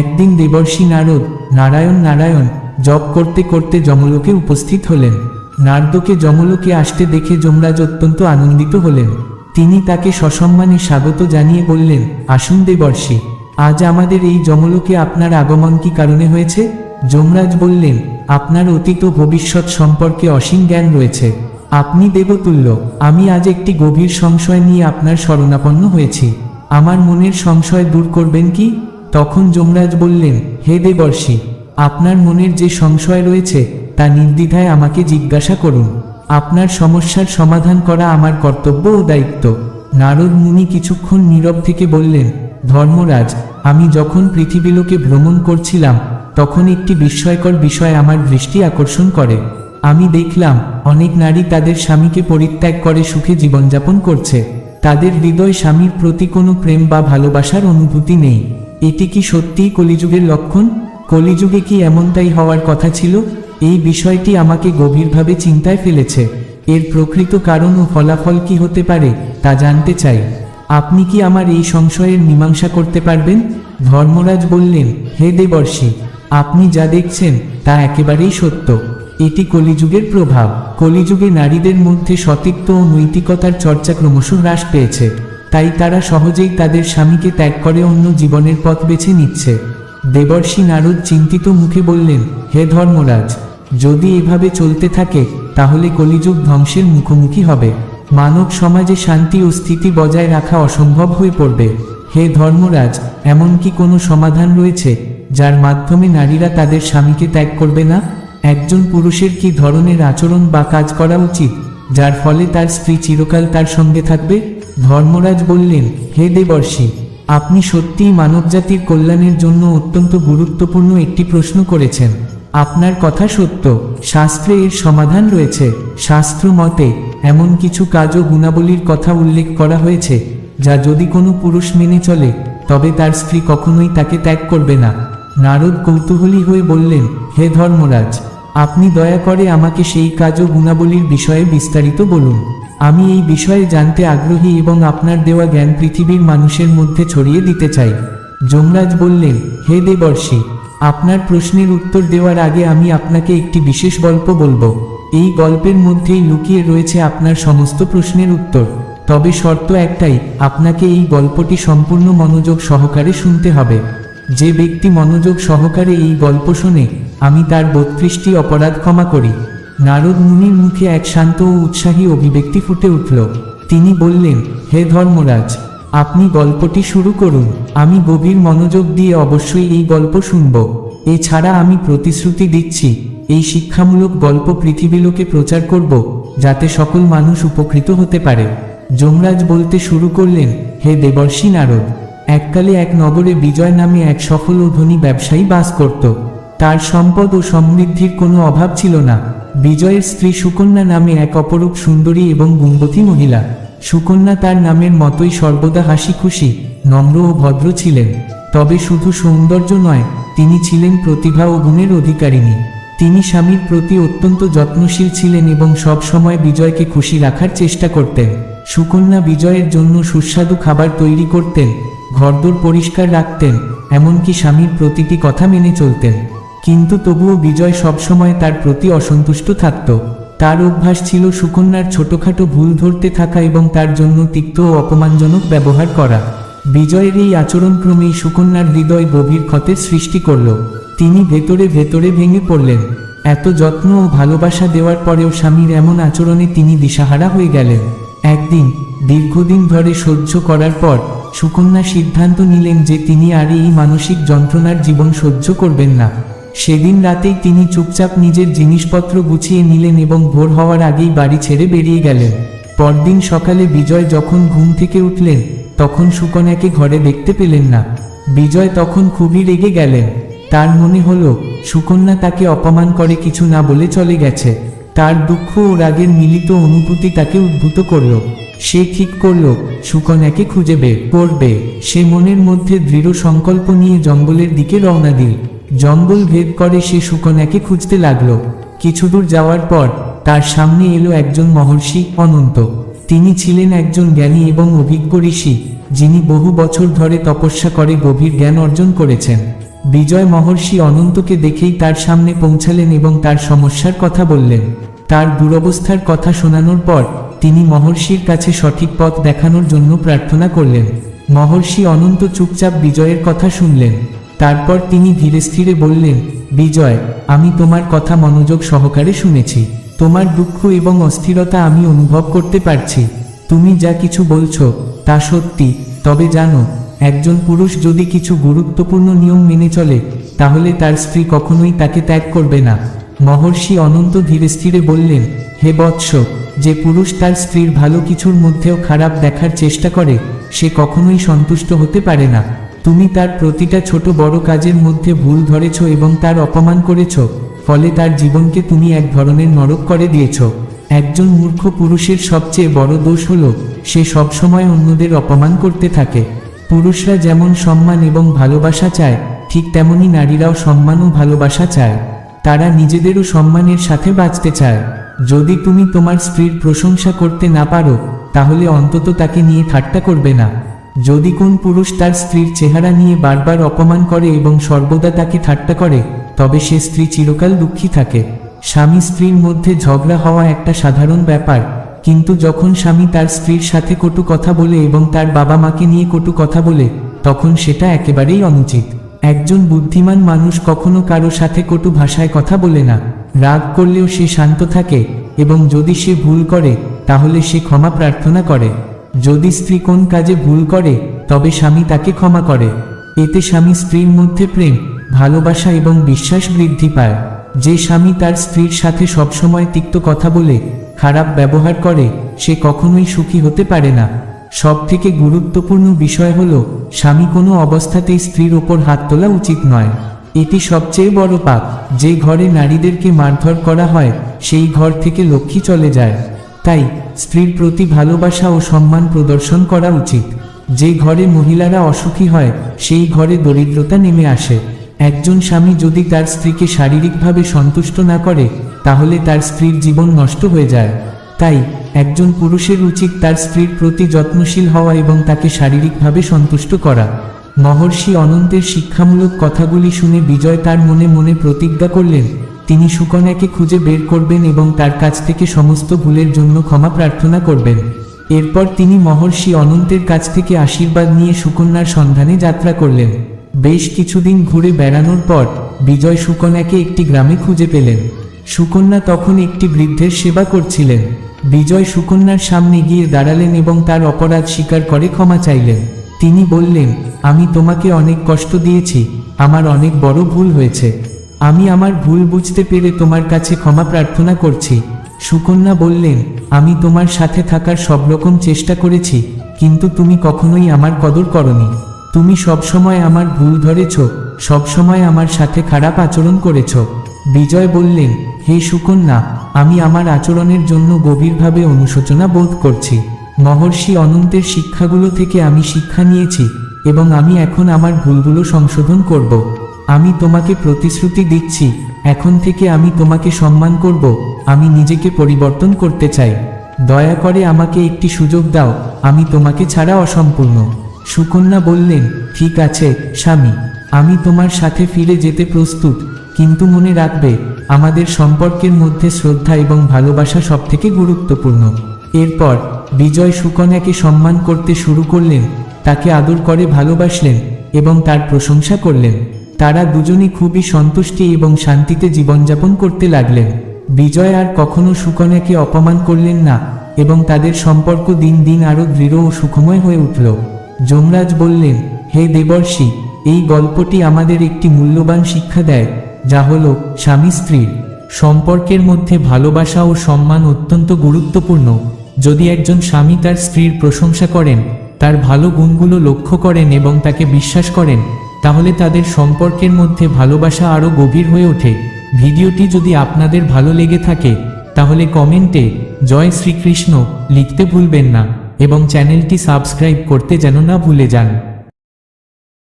একদিন দেবর্ষী নারদ নারায়ণ নারায়ণ জপ করতে করতে যমলোকে উপস্থিত হলেন। নারদকে যমলোকে আসতে দেখে যমরাজ অত্যন্ত আনন্দিত হলেন। তিনি তাকে সসম্মানে স্বাগত জানিয়ে বললেন, আসুন দেবর্ষী, আজ আমাদের এই যমলোকে আপনার আগমন কি কারণে হয়েছে? যমরাজ বললেন, আপনার অতীত ও ভবিষ্যৎ সম্পর্কে অসীম জ্ঞান রয়েছে। আপনি দেবতুল্য, আমি আজ একটি গভীর সংশয় নিয়ে আপনার শরণাপন্ন হয়েছি। আমার মনের সংশয় দূর করবেন কি? তখন যমরাজ বললেন, হে দেবর্ষী, আপনার মনের যে সংশয় রয়েছে, তা নির্দ্বিধায় আমাকে জিজ্ঞাসা করুন। আপনার সমস্যার সমাধান করা আমার কর্তব্য ও দায়িত্ব। নারদ মুনি কিছুক্ষণ নীরব থেকে বললেন, ধর্মরাজ, আমি যখন পৃথিবীলোকে ভ্রমণ করছিলাম, তখন একটি বিস্ময়কর বিষয় আমার দৃষ্টি আকর্ষণ করে। আমি দেখলাম, অনেক নারী তাদের স্বামীকে পরিত্যাগ করে সুখে জীবনযাপন করছে। তাদের হৃদয় স্বামীর প্রতি কোনো প্রেম বা ভালোবাসার অনুভূতি নেই। এটি কি সত্যিই কলিযুগের লক্ষণ? কলিযুগে কি এমনটাই হওয়ার কথা ছিল? এই বিষয়টি আমাকে গভীরভাবে চিন্তায় ফেলেছে। এর প্রকৃত কারণ ও ফলাফল কি হতে পারে, তা জানতে চাই। আপনি কি আমার এই সংশয়ের মীমাংসা করতে পারবেন? ধর্মরাজ বললেন, হে দেবর্ষি, আপনি যা দেখছেন, তা একেবারেই সত্য। এটি কলিযুগের প্রভাব। কলিযুগে নারীদের মধ্যে সতীত্ব ও নৈতিকতার চর্চা ক্রমশ হ্রাস পেয়েছে। তাই তারা সহজেই তাদের স্বামীকে ত্যাগ করে অন্য জীবনের পথ বেছে নিচ্ছে। দেবর্ষী নারদ চিন্তিত মুখে বললেন, হে ধর্মরাজ, যদি এভাবে চলতে থাকে, তাহলে কলিযুগ ধ্বংসের মুখোমুখি হবে। মানব সমাজে শান্তি ও স্থিতি বজায় রাখা অসম্ভব হয়ে পড়বে। হে ধর্মরাজ, এমন কি কোনো সমাধান রয়েছে, যার মাধ্যমে নারীরা তাদের স্বামীকে ত্যাগ করবে না? একজন পুরুষের কি ধরনের আচরণ বা কাজ করা উচিত, যার ফলে তার স্ত্রী চিরকাল তার সঙ্গে থাকবে? ধর্মরাজ বললেন, হে দেবর্ষী, আপনি সত্যিই মানবজাতির কল্যাণের জন্য অত্যন্ত গুরুত্বপূর্ণ একটি প্রশ্ন করেছেন। আপনার কথা সত্য। শাস্ত্রে এর সমাধান রয়েছে। শাস্ত্র মতে, এমন কিছু কাজ ও গুণাবলীর কথা উল্লেখ করা হয়েছে, যা যদি কোনো পুরুষ মেনে চলে, তবে তার স্ত্রী কখনোই তাকে ত্যাগ করবে না। নারদ কৌতূহলী হয়ে বললেন, হে ধর্মরাজ, আপনি দয়া করে আমাকে সেই কাজ ও গুণাবলীর বিষয়ে বিস্তারিত বলুন। আমি এই বিষয়ে জানতে আগ্রহী এবং আপনার দেওয়া জ্ঞান পৃথিবীর মানুষের মধ্যে ছড়িয়ে দিতে চাই। যমরাজ বললেন, হে দেবর্ষী, আপনার প্রশ্নের উত্তর দেওয়ার আগে আমি আপনাকে একটি বিশেষ গল্প বলব। এই গল্পের মধ্যেই লুকিয়ে রয়েছে আপনার সমস্ত প্রশ্নের উত্তর। তবে শর্ত একটাই, আপনাকে এই গল্পটি সম্পূর্ণ মনোযোগ সহকারে শুনতে হবে। যে ব্যক্তি মনোযোগ সহকারে এই গল্প শোনে, আমি তার বত্রিশটি অপরাধ ক্ষমা করি। নারদ মুনির মুখে এক শান্ত ও উৎসাহী অভিব্যক্তি ফুটে উঠল। তিনি বললেন, হে ধর্মরাজ, আপনি গল্পটি শুরু করুন। আমি গভীর মনোযোগ দিয়ে অবশ্যই এই গল্প শুনব। এছাড়া আমি প্রতিশ্রুতি দিচ্ছি, এই শিক্ষামূলক গল্প পৃথিবীলোকে প্রচার করব, যাতে সকল মানুষ উপকৃত হতে পারে। যমরাজ বলতে শুরু করলেন, হে দেবর্ষী নারদ, এককালে এক নগরে বিজয় নামে এক সফল ও ধনী ব্যবসায়ী বাস করত। তার সম্পদ ও সমৃদ্ধির কোনো অভাব ছিল না। বিজয়ের স্ত্রী সুকন্যা নামে এক অপরূপ সুন্দরী এবং গুণবতী মহিলা। সুকন্যা তার নামের মতোই সর্বদা হাসি খুশি নম্র ও ভদ্র ছিলেন। তবে শুধু সৌন্দর্য নয়, তিনি ছিলেন প্রতিভা ও গুণের অধিকারিণী। তিনি স্বামীর প্রতি অত্যন্ত যত্নশীল ছিলেন এবং সব সময় বিজয়কে খুশি রাখার চেষ্টা করতেন। সুকন্যা বিজয়ের জন্য সুস্বাদু খাবার তৈরি করতেন, ঘরদোর পরিষ্কার রাখতেন, এমনকি স্বামীর প্রতিটি কথা মেনে চলতেন। কিন্তু তবুও বিজয় সবসময় তার প্রতি অসন্তুষ্ট থাকত। তার অভ্যাস ছিল সুকন্যার ছোটখাটো ভুল ধরতে থাকা এবং তার জন্য তিক্ত ও অপমানজনক ব্যবহার করা। বিজয়ের এই আচরণ ক্রমেই সুকন্যার হৃদয় গভীর ক্ষতের সৃষ্টি করল। তিনি ভেতরে ভেতরে ভেঙে পড়লেন। এত যত্ন ও ভালোবাসা দেওয়ার পরেও স্বামীর এমন আচরণে তিনি দিশাহারা হয়ে গেলেন। একদিন, দীর্ঘদিন ধরে সহ্য করার পর, সুকন্যা সিদ্ধান্ত নিলেন যে তিনি আর এই মানসিক যন্ত্রণার জীবন সহ্য করবেন না। সেদিন রাতেই তিনি চুপচাপ নিজের জিনিসপত্র গুছিয়ে নিলেন এবং ভোর হওয়ার আগেই বাড়ি ছেড়ে বেরিয়ে গেলেন। পরদিন সকালে বিজয় যখন ঘুম থেকে উঠলেন, তখন সুকন্যাকে ঘরে দেখতে পেলেন না। বিজয় তখন খুবই রেগে গেলেন। তার মনে হলো, সুকন্যা তাকে অপমান করে কিছু না বলে চলে গেছে। তার দুঃখ ও রাগের মিলিত অনুভূতি তাকে উদ্ভূত করল। সে ঠিক করল, সুকন্যাকে খুঁজে বের করবে। সে মনের মধ্যে দৃঢ় সংকল্প নিয়ে জঙ্গলের দিকে রওনা দিল। জঙ্গল ভেদ করে সে সুকন্যাকে খুঁজতে লাগল। কিছুদূর যাওয়ার পর তার সামনে এলো একজন মহর্ষি অনন্ত। তিনি ছিলেন একজন জ্ঞানী এবং অভিজ্ঞ ঋষি, যিনি বহু বছর ধরে তপস্যা করে গভীর জ্ঞান অর্জন করেছেন। বিজয় মহর্ষি অনন্তকে দেখেই তার সামনে পৌঁছালেন এবং তার সমস্যার কথা বললেন। তার দুরবস্থার কথা শোনানোর পর তিনি মহর্ষির কাছে সঠিক পথ দেখানোর জন্য প্রার্থনা করলেন। মহর্ষি অনন্ত চুপচাপ বিজয়ের কথা শুনলেন। তারপর তিনি ধীরে স্থিরে বললেন, বিজয়, আমি তোমার কথা মনোযোগ সহকারে শুনেছি। তোমার দুঃখ এবং অস্থিরতা আমি অনুভব করতে পারছি। তুমি যা কিছু বলছো, তা সত্যি। তবে জানো, একজন পুরুষ যদি কিছু গুরুত্বপূর্ণ নিয়ম মেনে চলে, তাহলে তার স্ত্রী কখনোই তাকে ত্যাগ করবে না। মহর্ষি অনন্ত ধীরে স্থিরে বললেন, হে বৎস, যে পুরুষ তার স্ত্রীর ভালো কিছুর মধ্যেও খারাপ দেখার চেষ্টা করে, সে কখনোই সন্তুষ্ট হতে পারে না। তুমি তার প্রতিটা ছোট বড় কাজের মধ্যে ভুল ধরেছ এবং তার অপমান করেছ, ফলে তার জীবনকে তুমি এক ধরনের নরক করে দিয়েছ। একজন মূর্খ পুরুষের সবচেয়ে বড় দোষ হল, সে সবসময় অন্যদের অপমান করতে থাকে। পুরুষরা যেমন সম্মান এবং ভালোবাসা চায়, ঠিক তেমনি নারীরাও সম্মান ও ভালোবাসা চায়। তারা নিজেদেরও সম্মানের সাথে বাঁচতে চায়। যদি তুমি তোমার স্ত্রীর প্রশংসা করতে না পারো, তাহলে অন্তত তাকে নিয়ে ঠাট্টা করবে না। যদি কোন পুরুষ তার স্ত্রীর চেহারা নিয়ে বারবার অপমান করে এবং সর্বদা তাকে ঠাট্টা করে, তবে সে স্ত্রী চিরকাল দুঃখী থাকে। স্বামী স্ত্রীর মধ্যে ঝগড়া হওয়া একটা সাধারণ ব্যাপার, কিন্তু যখন স্বামী তার স্ত্রীর সাথে কটু কথা বলে এবং তার বাবা মাকে নিয়ে কটু কথা বলে, তখন সেটা একেবারেই অনুচিত। একজন বুদ্ধিমান মানুষ কখনো কারও সাথে কটু ভাষায় কথা বলে না। রাগ করলেও সে শান্ত থাকে এবং যদি সে ভুল করে, তাহলে সে ক্ষমা প্রার্থনা করে। যদি স্ত্রী কোন কাজে ভুল করে, তবে স্বামী তাকে ক্ষমা করে। এতে স্বামী স্ত্রীর মধ্যে প্রেম, ভালোবাসা এবং বিশ্বাস বৃদ্ধি পায়। যে স্বামী তার স্ত্রীর সাথে সবসময় তিক্ত কথা বলে, খারাপ ব্যবহার করে, সে কখনোই সুখী হতে পারে না। সব থেকে গুরুত্বপূর্ণ বিষয় হল, স্বামী কোনো অবস্থাতেই স্ত্রীর ওপর হাত তোলা উচিত নয়। এটি সবচেয়ে বড় পাপ। যে ঘরে নারীদেরকে মারধর করা হয়, সেই ঘর থেকে লক্ষ্মী চলে যায়। তাই স্ত্রীর প্রতি ভালোবাসা ও সম্মান প্রদর্শন করা উচিত। যে ঘরে মহিলারা অসুখী হয়, সেই ঘরে দরিদ্রতা নেমে আসে। একজন স্বামী যদি তার স্ত্রীকে শারীরিকভাবে সন্তুষ্ট না করে, তাহলে তার স্ত্রীর জীবন নষ্ট হয়ে যায়। তাই একজন পুরুষের উচিত তার স্ত্রীর প্রতি যত্নশীল হওয়া এবং তাকে শারীরিকভাবে সন্তুষ্ট করা। মহর্ষি অনন্তের শিক্ষামূলক কথাগুলি শুনে বিজয় তার মনে মনে প্রতিজ্ঞা করলেন তিনি সুকন্যাকে খুঁজে বের করবেন এবং তার কাছ থেকে সমস্ত ভুলের জন্য ক্ষমা প্রার্থনা করবেন। এরপর তিনি মহর্ষি অনন্তের কাছ থেকে আশীর্বাদ নিয়ে সুকন্যার সন্ধানে যাত্রা করলেন। বেশ কিছুদিন ঘুরে বেড়ানোর পর বিজয় সুকন্যাকে একটি গ্রামে খুঁজে পেলেন। সুকন্যা তখন একটি বৃদ্ধের সেবা করছিলেন। বিজয় সুকন্যার সামনে গিয়ে দাঁড়ালেন এবং তার অপরাধ স্বীকার করে ক্ষমা চাইলেন। তিনি বললেন, আমি তোমাকে অনেক কষ্ট দিয়েছি। আমার অনেক বড় ভুল হয়েছে। আমি আমার ভুল বুঝতে পেরে তোমার কাছে ক্ষমা প্রার্থনা করছি। সুকন্যা বললেন, আমি তোমার সাথে থাকার সব রকম চেষ্টা করেছি, কিন্তু তুমি কখনোই আমার কদর করনি। তুমি সবসময় আমার ভুল ধরেছ সবসময় আমার সাথে খারাপ আচরণ করেছ। বিজয় বললেন, হে সুকন্যা, আমি আমার আচরণের জন্য গভীরভাবে অনুশোচনা বোধ করছি। মহর্ষি অনন্তের শিক্ষাগুলো থেকে আমি শিক্ষা নিয়েছি, এবং আমি এখন আমার ভুলগুলো সংশোধন করব। আমি তোমাকে প্রতিশ্রুতি দিচ্ছি, এখন থেকে আমি তোমাকে সম্মান করব, আমি নিজেকে পরিবর্তন করতে চাই। দয়া করে আমাকে একটি সুযোগ দাও, আমি তোমাকে ছাড়া অসম্পূর্ণ। সুকন্যা বললেন, ঠিক আছে, স্বামী, আমি তোমার সাথে ফিরে যেতে প্রস্তুত, কিন্তু মনে রাখবে, আমাদের সম্পর্কের মধ্যে শ্রদ্ধা এবং ভালোবাসা সবথেকে গুরুত্বপূর্ণ। এরপর, বিজয় সুকন্যাকে সম্মান করতে শুরু করলেন, তাকে আদর করে ভালোবাসলেন এবং তার প্রশংসা করলেন। তারা দুজনই খুবই সন্তুষ্টি এবং শান্তিতে জীবনযাপন করতে লাগলেন। বিজয় আর কখনো সুকন্যাকে অপমান করলেন না এবং তাদের সম্পর্ক দিন দিন আরও দৃঢ় ও সুখময় হয়ে উঠল। যমরাজ বললেন, হে দেবর্ষি, এই গল্পটি আমাদের একটি মূল্যবান শিক্ষা দেয়, যা হল স্বামী স্ত্রীর। সম্পর্কের মধ্যে ভালোবাসা ও সম্মান অত্যন্ত গুরুত্বপূর্ণ। যদি একজন স্বামী তার স্ত্রীর প্রশংসা করেন, তার ভালো গুণগুলো লক্ষ্য করেন এবং তাকে বিশ্বাস করেন তাহলে তাদের সম্পর্কের মধ্যে ভালোবাসা আরও গভীর হয়ে ওঠে। ভিডিওটি যদি আপনাদের ভালো লেগে থাকে, তাহলে কমেন্টে জয় শ্রীকৃষ্ণ লিখতে ভুলবেন না এবং চ্যানেলটি সাবস্ক্রাইব করতে যেন না ভুলে যান।